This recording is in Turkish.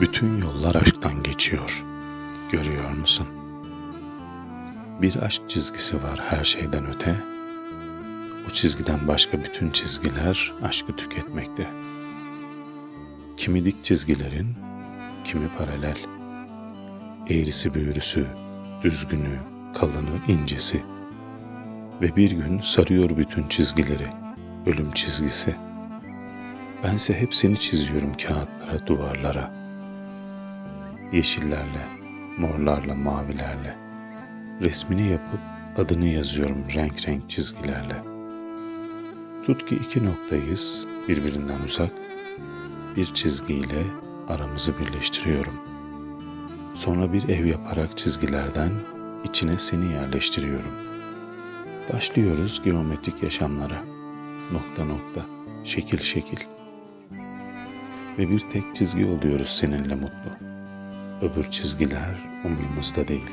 Bütün yollar aşktan geçiyor. Görüyor musun? Bir aşk çizgisi var her şeyden öte. O çizgiden başka bütün çizgiler aşkı tüketmekte. Kimi dik çizgilerin, kimi paralel. Eğrisi büğrüsü, düzgünü, kalını, incesi. Ve bir gün sarıyor bütün çizgileri, ölüm çizgisi. Bense hep seni çiziyorum kağıtlara, duvarlara. Yeşillerle, morlarla, mavilerle. Resmini yapıp adını yazıyorum renk renk çizgilerle. Tut ki iki noktayız, birbirinden uzak. Bir çizgiyle aramızı birleştiriyorum. Sonra bir ev yaparak çizgilerden içine seni yerleştiriyorum. Başlıyoruz geometrik yaşamlara. Nokta nokta, şekil şekil. Ve bir tek çizgi oluyoruz seninle mutlu. Öbür çizgiler umurumuzda değil.